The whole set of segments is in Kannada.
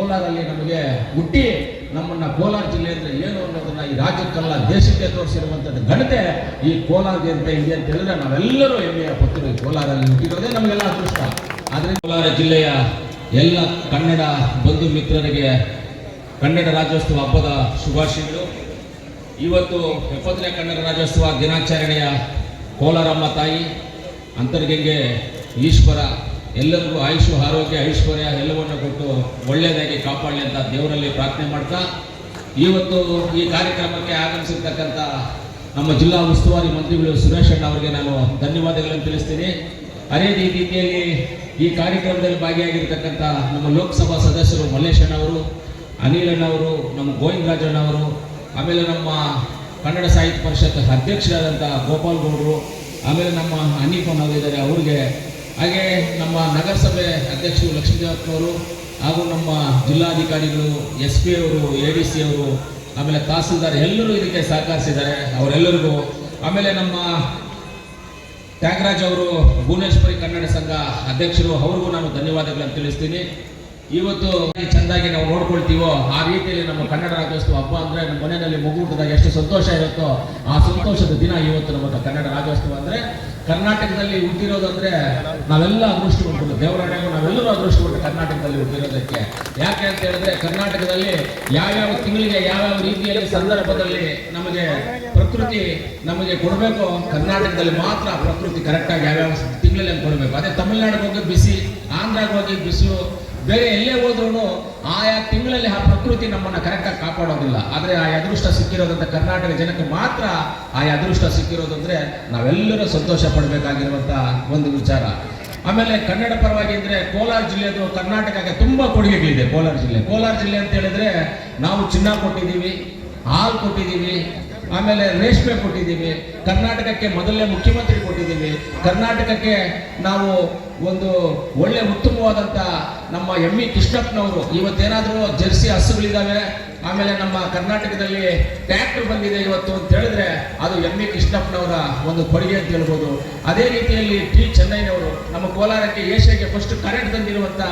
ಕೋಲಾರಲ್ಲಿ ನಮಗೆ ಹುಟ್ಟಿ ನಮ್ಮನ್ನ ಕೋಲಾರ ಜಿಲ್ಲೆ ಅಂದ್ರೆ ಏನು ಅನ್ನೋದನ್ನ ಈ ರಾಜ್ಯಕ್ಕಲ್ಲ ದೇಶಕ್ಕೆ ತೋರಿಸಿರುವಂಥದ್ದು ಘನತೆ ಈ ಕೋಲಾರ ಅಂತ ಇದೆ ಅಂತ ಹೇಳಿದ್ರೆ ನಾವೆಲ್ಲರೂ ಹೆಮ್ಮೆಯ ಪತ್ರ ಕೋಲಾರಲ್ಲಿ ಹುಟ್ಟಿರೋದೇ ನಮಗೆಲ್ಲ ಅದೃಷ್ಟ. ಆದ್ರೆ ಕೋಲಾರ ಜಿಲ್ಲೆಯ ಎಲ್ಲ ಕನ್ನಡ ಬಂಧು ಮಿತ್ರರಿಗೆ ಕನ್ನಡ ರಾಜ್ಯೋತ್ಸವ ಹಬ್ಬದ ಶುಭಾಶಯಗಳು. ಇವತ್ತು ಎಪ್ಪತ್ತನೇ ಕನ್ನಡ ರಾಜ್ಯೋತ್ಸವ ದಿನಾಚರಣೆಯ ಕೋಲಾರಮ್ಮ ತಾಯಿ ಅಂತರ್ಗಂಗೆ ಈಶ್ವರ ಎಲ್ಲರಿಗೂ ಆಯುಷು, ಆರೋಗ್ಯ, ಐಶ್ವರ್ಯ ಎಲ್ಲವನ್ನು ಕೊಟ್ಟು ಒಳ್ಳೆಯದಾಗಿ ಕಾಪಾಡಲಿ ಅಂತ ದೇವರಲ್ಲಿ ಪ್ರಾರ್ಥನೆ ಮಾಡ್ತಾ, ಇವತ್ತು ಈ ಕಾರ್ಯಕ್ರಮಕ್ಕೆ ಆಗಮಿಸಿರ್ತಕ್ಕಂಥ ನಮ್ಮ ಜಿಲ್ಲಾ ಉಸ್ತುವಾರಿ ಮಂತ್ರಿಗಳು ಸುರೇಶ್ ಅಣ್ಣ ಅವರಿಗೆ ನಾನು ಧನ್ಯವಾದಗಳನ್ನು ತಿಳಿಸ್ತೀನಿ. ಅದೇ ರೀತಿಯಲ್ಲಿ ಈ ಕಾರ್ಯಕ್ರಮದಲ್ಲಿ ಭಾಗಿಯಾಗಿರ್ತಕ್ಕಂಥ ನಮ್ಮ ಲೋಕಸಭಾ ಸದಸ್ಯರು ಮಲ್ಲೇಶ್ ಅಣ್ಣವರು ಅನಿಲ್ ಅಣ್ಣವರು ನಮ್ಮ ಗೋವಿಂದರಾಜಣ್ಣವರು ಆಮೇಲೆ ನಮ್ಮ ಕನ್ನಡ ಸಾಹಿತ್ಯ ಪರಿಷತ್ ಅಧ್ಯಕ್ಷರಾದಂಥ ಗೋಪಾಲ್ ಗೌಡರು, ಆಮೇಲೆ ನಮ್ಮ ಅನೀಪ್ ಅವರು ಇದ್ದಾರೆ, ಅವ್ರಿಗೆ ಹಾಗೆ ನಮ್ಮ ನಗರಸಭೆ ಅಧ್ಯಕ್ಷರು ಲಕ್ಷ್ಮೀದೇವಪ್ಪನವರು ಹಾಗೂ ನಮ್ಮ ಜಿಲ್ಲಾಧಿಕಾರಿಗಳು ಎಸ್ ಪಿ ಅವರು ಎ ಡಿ ಸಿ ಅವರು, ಆಮೇಲೆ ತಹಸೀಲ್ದಾರ್ ಎಲ್ಲರೂ ಇದಕ್ಕೆ ಸಹಕರಿಸಿದ್ದಾರೆ, ಅವರೆಲ್ಲರಿಗೂ. ಆಮೇಲೆ ನಮ್ಮ ತ್ಯಾಗರಾಜ್ ಅವರು ಭುವನೇಶ್ವರಿ ಕನ್ನಡ ಸಂಘ ಅಧ್ಯಕ್ಷರು, ಅವ್ರಿಗೂ ನಾನು ಧನ್ಯವಾದಗಳನ್ನು ತಿಳಿಸ್ತೀನಿ. ಇವತ್ತು ಚೆಂದಾಗಿ ನಾವು ನೋಡ್ಕೊಳ್ತೀವೋ, ಆ ರೀತಿಯಲ್ಲಿ ನಮ್ಮ ಕನ್ನಡ ರಾಜ್ಯೋತ್ಸವ ಹಬ್ಬ ಅಂದ್ರೆ ನಮ್ಮ ಮನೆಯಲ್ಲಿ ಮಗು ಹುಟ್ಟಿದಾಗ ಎಷ್ಟು ಸಂತೋಷ ಇರುತ್ತೋ, ಆ ಸಂತೋಷದ ದಿನ ಇವತ್ತು ನಮ್ಮ ಕನ್ನಡ ರಾಜ್ಯೋತ್ಸವ ಅಂದ್ರೆ, ಕರ್ನಾಟಕದಲ್ಲಿ ಹುಟ್ಟಿರೋದಂದ್ರೆ ನಾವೆಲ್ಲ ಅದೃಷ್ಟವಂತರು ದೇವರಾಣೆಗೂ ನಾವೆಲ್ಲರೂ ಅದೃಷ್ಟವಂತ ಕರ್ನಾಟಕದಲ್ಲಿ ಹುಟ್ಟಿರೋದಕ್ಕೆ. ಯಾಕೆ ಅಂತ ಹೇಳಿದ್ರೆ, ಕರ್ನಾಟಕದಲ್ಲಿ ಯಾವ್ಯಾವ ತಿಂಗಳಿಗೆ, ಯಾವ್ಯಾವ ರೀತಿಯಲ್ಲಿ ಸಂದರ್ಭದಲ್ಲಿ ನಮಗೆ ಪ್ರಕೃತಿ ನಮಗೆ ಕೊಡಬೇಕು, ಕರ್ನಾಟಕದಲ್ಲಿ ಮಾತ್ರ ಪ್ರಕೃತಿ ಕರೆಕ್ಟಾಗಿ ಯಾವ್ಯಾವ ತಿಂಗಳಲ್ಲಿ ಕೊಡಬೇಕು. ಅದೇ ತಮಿಳ್ನಾಡಿಗೆ ಹೋಗಿ ಬಿಸಿ, ಆಂಧ್ರಾಗೆ ಹೋಗಿ ಬಿಸಿಲು ಬೇರೆ ಎಲ್ಲೇ ಹೋದ್ರೂ ಆಯಾ ತಿಂಗಳಲ್ಲಿ ಆ ಪ್ರಕೃತಿ ನಮ್ಮನ್ನ ಕರೆಕ್ಟಾಗಿ ಕಾಪಾಡೋದಿಲ್ಲ. ಆದ್ರೆ ಆ ಅದೃಷ್ಟ ಸಿಕ್ಕಿರೋದಂತ ಕರ್ನಾಟಕ ಜನಕ್ಕೆ ಮಾತ್ರ ಆ ಅದೃಷ್ಟ ಸಿಕ್ಕಿರೋದಂದ್ರೆ ನಾವೆಲ್ಲರೂ ಸಂತೋಷ ಪಡಬೇಕಾಗಿರುವಂತ ಒಂದು ವಿಚಾರ. ಆಮೇಲೆ ಕನ್ನಡ ಪರವಾಗಿ ಅಂದ್ರೆ ಕೋಲಾರ ಜಿಲ್ಲೆದು ಕರ್ನಾಟಕಕ್ಕೆ ತುಂಬಾ ಕೊಡುಗೆಗಳಿದೆ ಕೋಲಾರ ಜಿಲ್ಲೆ. ಕೋಲಾರ ಜಿಲ್ಲೆ ಅಂತ ಹೇಳಿದ್ರೆ ನಾವು ಚಿನ್ನ ಕೊಟ್ಟಿದ್ದೀವಿ, ಹಾಲು ಕೊಟ್ಟಿದ್ದೀವಿ ಆಮೇಲೆ ರೇಷ್ಮೆ ಕೊಟ್ಟಿದ್ದೀವಿ. ಕರ್ನಾಟಕಕ್ಕೆ ಮೊದಲನೇ ಮುಖ್ಯಮಂತ್ರಿ ಕೊಟ್ಟಿದ್ದೀವಿ. ಕರ್ನಾಟಕಕ್ಕೆ ನಾವು ಒಂದು ಒಳ್ಳೆ ಉತ್ತಮವಾದಂಥ ನಮ್ಮ ಎಂ ಇ ಕೃಷ್ಣಪ್ಪನವರು, ಇವತ್ತೇನಾದರೂ ಜರ್ಸಿ ಹಸುಗಳಿದ್ದಾವೆ ಆಮೇಲೆ ನಮ್ಮ ಕರ್ನಾಟಕದಲ್ಲಿ ಟ್ಯಾಕ್ಟರ್ ಬಂದಿದೆ ಇವತ್ತು ಅಂತ ಹೇಳಿದ್ರೆ ಅದು ಎಂ ಇ ಕೃಷ್ಣಪ್ಪನವರ ಒಂದು ಕೊಡುಗೆ ಅಂತ ಹೇಳ್ಬೋದು. ಅದೇ ರೀತಿಯಲ್ಲಿ ಟಿ ಚೆನ್ನೈನವರು ನಮ್ಮ ಕೋಲಾರಕ್ಕೆ ಏಷ್ಯಾಗೆ ಫಸ್ಟ್ ಕರೆಂಟ್ ತಂದಿರುವಂಥ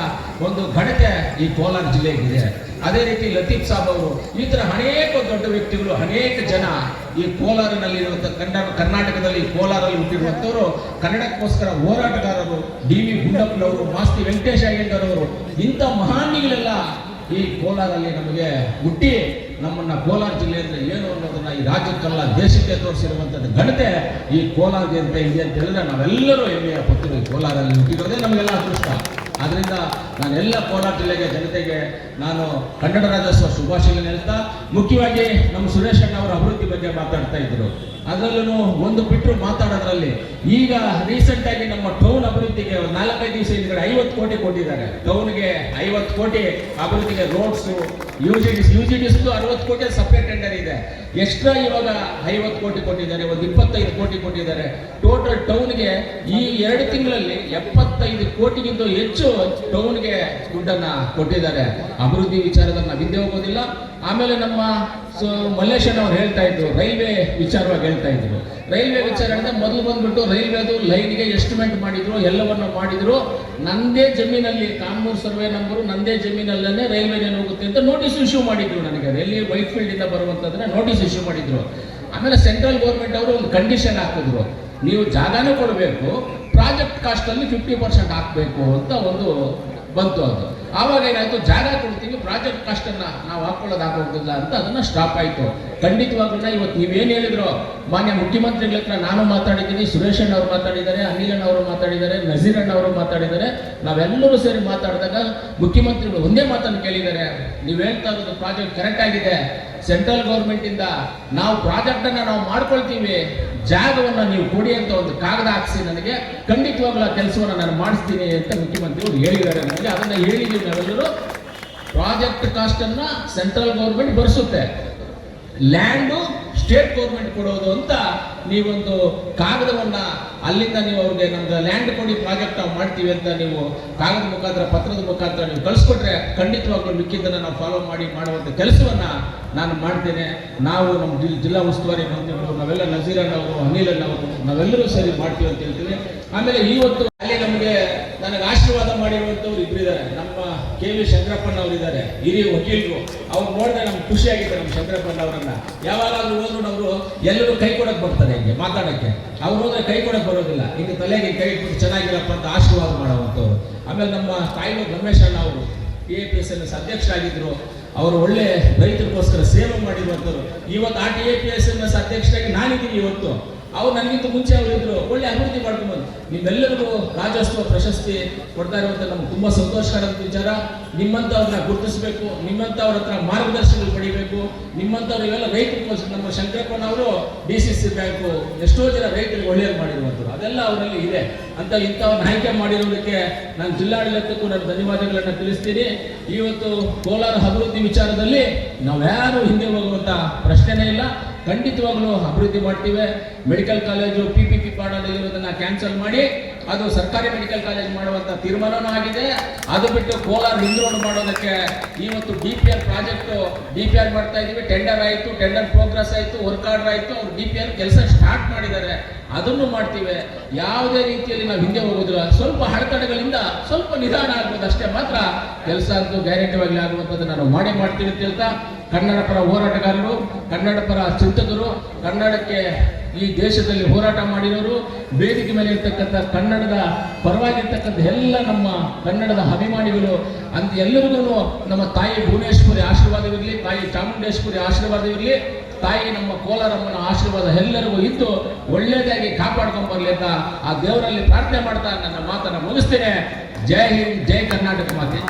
ಒಂದು ಘನತೆ ಈ ಕೋಲಾರ ಜಿಲ್ಲೆಗಿದೆ ಅದೇ ರೀತಿ ಲತೀಫ್ ಸಾಬ್ ಅವರು, ಈ ತರ ಅನೇಕ ದೊಡ್ಡ ವ್ಯಕ್ತಿಗಳು, ಅನೇಕ ಜನ ಈ ಕೋಲಾರಿನಲ್ಲಿ ಕನ್ನಡ, ಕರ್ನಾಟಕದಲ್ಲಿ ಕೋಲಾರಲ್ಲಿ ಹುಟ್ಟಿರುವಂಥವರು ಕನ್ನಡಕ್ಕೋಸ್ಕರ ಹೋರಾಟಗಾರರು ಡಿ ವಿ ಗುಂಡಪ್ಪನವರು, ಮಾಸ್ತಿ ವೆಂಕಟೇಶ ಅವರು, ಇಂಥ ಮಹಾನಿಗಳೆಲ್ಲ ಈ ಕೋಲಾರಲ್ಲಿ ನಮಗೆ ಹುಟ್ಟಿ ನಮ್ಮನ್ನ ಕೋಲಾರ ಜಿಲ್ಲೆ ಅಂದ್ರೆ ಏನು ಅನ್ನೋದನ್ನ ಈ ರಾಜ್ಯಕ್ಕೆಲ್ಲ, ದೇಶಕ್ಕೆ ತೋರಿಸಿರುವಂಥದ್ದು ಘನತೆ ಈ ಕೋಲಾರ ಅಂತ ಇದೆ ಅಂತ ಹೇಳಿದ್ರೆ ನಾವೆಲ್ಲರೂ ಹೆಮ್ಮೆಯ ಕೋಲಾರದಲ್ಲಿ ಕೋಲಾರಲ್ಲಿ ಹುಟ್ಟಿರೋದೇ ನಮಗೆಲ್ಲ ಅದೃಷ್ಟ. ಆದ್ರಿಂದ ನಾನೆಲ್ಲ ಕೋಲಾರ ಜಿಲ್ಲೆಗೆ, ಜನತೆಗೆ ನಾನು ಕನ್ನಡ ರಾಜ್ಯೋತ್ಸವ ಶುಭಾಶಯ ಹೇಳ್ತಾ, ಮುಖ್ಯವಾಗಿ ನಮ್ಮ ಸುರೇಶ್ ಅಣ್ಣ ಅವರ ಅಭಿವೃದ್ಧಿ ಬಗ್ಗೆ ಮಾತಾಡ್ತಾ ಇದ್ರು. ಅದರಲ್ಲೂ ಒಂದು ಬಿಟ್ಟರು ಮಾತಾಡೋದ್ರಲ್ಲಿ ಈಗ ರೀಸೆಂಟಾಗಿ ನಮ್ಮ ಟೌನ್ ಅಭಿವೃದ್ಧಿಗೆ ಒಂದು ನಾಲ್ಕೈದು ದಿವಸ ಹಿಂದ್ಗಡೆ ಐವತ್ತು ಕೋಟಿ ಕೊಟ್ಟಿದ್ದಾರೆ. ಟೌನ್ಗೆ ಐವತ್ತು ಕೋಟಿ, ಅಭಿವೃದ್ಧಿಗೆ roads U G D U G ಡಿಸ್ದು ಅರವತ್ತು ಕೋಟಿ ಸಪ್ರೇಟ್ ಟೆಂಡರ್ ಇದೆ. ಎಕ್ಸ್ಟ್ರಾ ಇವಾಗ ಐವತ್ತು ಕೋಟಿ ಕೊಟ್ಟಿದ್ದಾರೆ ಒಂದು ಇಪ್ಪತ್ತೈದು ಕೋಟಿ ಕೊಟ್ಟಿದ್ದಾರೆ. ಟೋಟಲ್ ಟೌನ್ಗೆ ಈ ಎರಡು ತಿಂಗಳಲ್ಲಿ ಎಪ್ಪತ್ತೈದು ಕೋಟಿಗಿಂತ ಹೆಚ್ಚು ಟೌನ್ಗೆ ದುಡ್ಡನ್ನ ಕೊಟ್ಟಿದ್ದಾರೆ. ಅಭಿವೃದ್ಧಿ ವಿಚಾರದಲ್ಲಿ ನಾವು ಹಿಂದೆ ಹೋಗೋದಿಲ್ಲ. ಆಮೇಲೆ ನಮ್ಮ ಮಲ್ಲೇಶನ್ ಅವ್ರು ಹೇಳ್ತಾ ಇದ್ರು, ರೈಲ್ವೆ ವಿಚಾರವಾಗಿ ಹೇಳ್ತಾ ಇದ್ರು ರೈಲ್ವೆ ವಿಚಾರ ಅಂದ್ರೆ ಮೊದಲು ಬಂದ್ಬಿಟ್ಟು ರೈಲ್ವೆದು ಲೈನ್ಗೆ ಎಸ್ಟಿಮೇಟ್ ಮಾಡಿದ್ರು, ಎಲ್ಲವನ್ನು ಮಾಡಿದ್ರು. ನಂದೇ ಜಮೀನಲ್ಲಿ ಕಾಮೂರ್ ಸರ್ವೆ ನಂಬರು ನಂದೇ ಜಮೀನಲ್ಲೇ ರೈಲ್ವೆ ಲೈನ್ ಹೋಗುತ್ತೆ ಅಂತ ನೋಟಿಸ್ ಇಶ್ಯೂ ಮಾಡಿದ್ರು ನನಗೆ. ಎಲ್ಲಿ ವೈಟ್ ಫೀಲ್ಡ್ ಇಂದ ಬರುವಂತಂದ್ರೆ ನೋಟಿಸ್ ಇಶ್ಯೂ ಮಾಡಿದ್ರು. ಆಮೇಲೆ ಸೆಂಟ್ರಲ್ ಗೌರ್ಮೆಂಟ್ ಅವರು ಒಂದು ಕಂಡೀಷನ್ ಹಾಕಿದ್ರು. ನೀವು ಜಾಗನೂ ಕೊಡಬೇಕು ಪ್ರಾಜೆಕ್ಟ್ ಕಾಸ್ಟ್ ಅಲ್ಲಿ ಫಿಫ್ಟಿ ಪರ್ಸೆಂಟ್ ಹಾಕಬೇಕು ಅಂತ ಒಂದು ಬಂತು ಅದು. ಆವಾಗ ಏನಾಯ್ತು? ಜಾಗ ಕೊಡ್ತೀವಿ ಕಾಸ್ಟ್ ನಾವು ಹಾಕ್ಕೊಳ್ಳೋದಾಗೋಗಿಲ್ಲ ಅಂತ ಅದನ್ನ ಸ್ಟಾಪ್ ಆಯ್ತು. ಖಂಡಿತವಾಗ್ಲೂ ಇವತ್ತು ನೀವೇನು ಹೇಳಿದ್ರು? ಮಾನ್ಯ ಮುಖ್ಯಮಂತ್ರಿಗಳ ಹತ್ರ ನಾನು ಮಾತಾಡಿದ್ದೀನಿ, ಸುರೇಶ್ ಅಣ್ಣ ಅವರು ಮಾತಾಡಿದ್ದಾರೆ, ಅನಿಲ್ ಅಣ್ಣ ಅವರು ಮಾತಾಡಿದ್ದಾರೆ, ನಜೀರ್ ಅಣ್ಣ ಅವರು ಮಾತಾಡಿದ್ದಾರೆ. ನಾವೆಲ್ಲರೂ ಸೇರಿ ಮಾತಾಡಿದಾಗ ಮುಖ್ಯಮಂತ್ರಿಗಳು ಒಂದೇ ಮಾತನ್ನು ಕೇಳಿದ್ದಾರೆ. ನೀವು ಹೇಳ್ತಾ ಇರೋದು ಪ್ರಾಜೆಕ್ಟ್ ಕರೆಕ್ಟ್ ಆಗಿದೆ. ಸೆಂಟ್ರಲ್ ಗೌರ್ಮೆಂಟಿಂದ ನಾವು ಪ್ರಾಜೆಕ್ಟನ್ನು ನಾವು ಮಾಡ್ಕೊಳ್ತೀವಿ. ಜಾಗವನ್ನ ನೀವು ಕೊಡಿ ಅಂತ ಒಂದು ಕಾಗದ ಹಾಕ್ಸಿ ನನಗೆ. ಖಂಡಿತವಾಗ್ಲೂ ಆ ಕೆಲಸವನ್ನ ನಾನು ಮಾಡಿಸ್ತೀನಿ ಅಂತ ಮುಖ್ಯಮಂತ್ರಿಗಳು ಹೇಳಿದ್ದಾರೆ. ನನಗೆ ಅದನ್ನ ಹೇಳಿದ್ದೀವಿ ನಾವೆಲ್ಲರೂ. ಪ್ರಾಜೆಕ್ಟ್ ಕಾಸ್ಟ್ ಅನ್ನ ಸೆಂಟ್ರಲ್ ಗೌರ್ಮೆಂಟ್ ಭರಿಸುತ್ತೆ ಲ್ಯಾಂಡು ಸ್ಟೇಟ್ ಗೌರ್ಮೆಂಟ್ ಕೊಡೋದು ಅಂತ ನೀವೊಂದು ಕಾಗದವನ್ನ ಅಲ್ಲಿಂದ ನೀವು ಅವ್ರಿಗೆ ನಮ್ಗೆ ಲ್ಯಾಂಡ್ ಕೊಡಿ ಪ್ರಾಜೆಕ್ಟ್ ನಾವು ಮಾಡ್ತೀವಿ ಅಂತ ನೀವು ಕಾಗದ ಮುಖಾಂತರ, ಪತ್ರದ ಮುಖಾಂತರ ನೀವು ಕಳಿಸ್ಕೊಟ್ರೆ ಖಂಡಿತವಾಗ್ಲೂ ಮಿಕ್ಕಿದ್ದನ್ನ ನಾವು ಫಾಲೋ ಮಾಡಿ ಮಾಡುವಂಥ ಕೆಲಸವನ್ನ ನಾನು ಮಾಡ್ತೇನೆ. ನಾವು ನಮ್ಮ ಜಿಲ್- ಜಿಲ್ಲಾ ಉಸ್ತುವಾರಿ ಮಂತ್ರಿಗಳು, ನಾವೆಲ್ಲ ನಜೀರ್ ಅಣ್ಣ ಅವರು ಅನಿಲ್ ಅವರು ನಾವೆಲ್ಲರೂ ಸರಿ ಮಾಡ್ತೀವಿ ಅಂತ ಹೇಳ್ತೀವಿ ಆಮೇಲೆ ಇವತ್ತು ಅಲ್ಲಿ ನಮಗೆ ನನಗೆ ಆಶೀರ್ವಾದ ಮಾಡಿರುವಂತವ್ರು ಇಬ್ಬರಿದ್ದಾರೆ ನಮ್ಮ ಕೆ ವಿ ಶಂಕರಪ್ಪನವರು ಇದ್ದಾರೆ ಹಿರಿಯ ವಕೀಲರು, ಅವ್ರು ನೋಡಿದ್ರೆ ನಮ್ಗೆ ಖುಷಿಯಾಗಿದೆ ನಮ್ಮ ಚಂದ್ರಪ್ಪಣ್ಣ ಅವರನ್ನ. ಯಾವಾಗಾದ್ರೂ ಹೋದ್ರು ಅವರು ಎಲ್ಲರೂ ಕೈ ಕೊಡಕ್ಕೆ ಬರ್ತಾರೆ ಹಿಂಗೆ ಮಾತಾಡಕ್ಕೆ. ಅವ್ರು ಹೋದ್ರೆ ಕೈ ಕೊಡಕ್ ಬರೋದಿಲ್ಲ. ಹಿಂಗೆ ತಲೆಗೆ ಕೈ ಇಟ್ಬಿಟ್ಟು ಚೆನ್ನಾಗಿರಪ್ಪ ಅಂತ ಆಶೀರ್ವಾದ ಮಾಡುವಂಥವ್ರು. ಆಮೇಲೆ ನಮ್ಮ ತಾಯಿ ರಮೇಶ್ ಅಣ್ಣ ಅವರು P A P S L S ಅಧ್ಯಕ್ಷರಾಗಿದ್ದರು ಅವರು ಒಳ್ಳೆ ರೈತರಿಗೋಸ್ಕರ ಸೇವೆ ಮಾಡಿರುವಂಥವ್ರು. ಇವತ್ತು ಆ T A P S L S ಅಧ್ಯಕ್ಷರಾಗಿ ನಾನಿದ್ದೀನಿ ಇವತ್ತು. ಅವ್ರು ನನಗಿಂತ ಮುಂಚೆ ಅವರು ಇದ್ರು. ಒಳ್ಳೆ ಅಭಿವೃದ್ಧಿ ಮಾಡ್ಕೊಂಡು. ನಿಮ್ಮೆಲ್ಲರಿಗೂ ರಾಜ್ಯೋತ್ಸವ ಪ್ರಶಸ್ತಿ ಕೊಡ್ತಾ ಇರುವಂತ ನಮ್ಗೆ ತುಂಬಾ ಸಂತೋಷಕರ ವಿಚಾರ. ನಿಮ್ಮಂತವ್ರನ್ನ ಗುರುತಿಸಬೇಕು, ನಿಮ್ಮಂತವ್ರ ಹತ್ರ ಮಾರ್ಗದರ್ಶನ ಪಡಿಬೇಕು, ನಿಮ್ಮಂತವ್ರು ಇವೆಲ್ಲ ರೈತರು ನಮ್ಮ ಶಂಕರಪ್ಪನವರು ಡಿ ಸಿ ಸಿ ಬ್ಯಾಂಕು ಎಷ್ಟೋ ಜನ ರೈತರಿಗೆ ಒಳ್ಳೆಯದು ಮಾಡಿರುವಂಥದ್ದು ಅದೆಲ್ಲ ಅವರಲ್ಲಿ ಇದೆ. ಅಂತ ಇಂಥವ್ರನ್ನ ಆಯ್ಕೆ ಮಾಡಿರೋದಕ್ಕೆ ನಾನು ಜಿಲ್ಲಾಡಳಿತಕ್ಕೂ ನಾನು ಧನ್ಯವಾದಗಳನ್ನು ತಿಳಿಸ್ತೀನಿ. ಇವತ್ತು ಕೋಲಾರ ಅಭಿವೃದ್ಧಿ ವಿಚಾರದಲ್ಲಿ ನಾವ್ಯಾರು ಹಿಂದೆ ಹೋಗುವಂತ ಪ್ರಶ್ನೆನೇ ಇಲ್ಲ. ಖಂಡಿತವಾಗ್ಲೂ ಅಭಿವೃದ್ಧಿ ಮಾಡ್ತೀವಿ. Medical college P P P ಇರೋದನ್ನ ಕ್ಯಾನ್ಸಲ್ ಮಾಡಿ, ಅದು ಸರ್ಕಾರಿ ಮೆಡಿಕಲ್ ಕಾಲೇಜ್ ಮಾಡುವಂತ ತೀರ್ಮಾನವೂ ಆಗಿದೆ. ಅದು ಬಿಟ್ಟು ಕೋಲಾರ ರಿಂಗ್ ಮಾಡೋದಕ್ಕೆ ಇವತ್ತು D P L project D P R ಮಾಡ್ತಾ ಇದೀವಿ. ಟೆಂಡರ್ ಆಯಿತು ಟೆಂಡರ್ ಪ್ರೋಗ್ರೆಸ್ ಆಯಿತು ವರ್ಕ್ ಆರ್ಡರ್ ಆಯಿತು. ಅವ್ರು ಡಿ ಪಿ ಆರ್ ಕೆಲಸ ಸ್ಟಾರ್ಟ್ ಮಾಡಿದ್ದಾರೆ. ಅದನ್ನು ಮಾಡ್ತೀವಿ. ಯಾವುದೇ ರೀತಿಯಲ್ಲಿ ನಾವು ಹಿಂದೆ ಹೋಗೋದಿಲ್ಲ. ಸ್ವಲ್ಪ ಅಡೆತಡೆಗಳಿಂದ ಸ್ವಲ್ಪ ನಿಧಾನ ಆಗ್ಬೋದು ಅಷ್ಟೇ ಮಾತ್ರ. ಕೆಲಸ ಅಂತೂ ಗ್ಯಾರಂಟಿವಾಗಿ ಆಗುವಂಥದ್ದು ನಾನು ಮಾಡಿ ಮಾಡ್ತೀನಿ ಅಂತ ಹೇಳ್ತಾ ಕನ್ನಡ ಪರ ಹೋರಾಟಗಾರರು ಕನ್ನಡ ಪರ ಚಿಂತಕರು, ಕನ್ನಡಕ್ಕೆ ಈ ದೇಶದಲ್ಲಿ ಹೋರಾಟ ಮಾಡಿರೋರು, ವೇದಿಕೆ ಮೇಲೆ ಇರ್ತಕ್ಕಂಥ ಕನ್ನಡದ ಪರವಾಗಿರ್ತಕ್ಕಂಥ ಎಲ್ಲ ನಮ್ಮ ಕನ್ನಡದ ಅಭಿಮಾನಿಗಳು ಅಂತ ಎಲ್ಲರಿಗೂ ನಮ್ಮ ತಾಯಿ ಭುವನೇಶ್ವರಿ ಆಶೀರ್ವಾದವಿರಲಿ ತಾಯಿ ಚಾಮುಂಡೇಶ್ವರಿ ಆಶೀರ್ವಾದವಿರಲಿ ತಾಯಿ ನಮ್ಮ ಕೋಲಾರಮ್ಮನ ಆಶೀರ್ವಾದ ಎಲ್ಲರಿಗೂ ಇದ್ದು ಒಳ್ಳೆಯದಾಗಿ ಕಾಪಾಡ್ಕೊಂಡು ಬರಲಿ ಅಂತ ಆ ದೇವರಲ್ಲಿ ಪ್ರಾರ್ಥನೆ ಮಾಡ್ತಾ ನನ್ನ ಮಾತನ್ನು ಮುಗಿಸ್ತೇನೆ. ಜೈ ಹಿಂದ್, ಜೈ ಕರ್ನಾಟಕ ಮಾತೆ.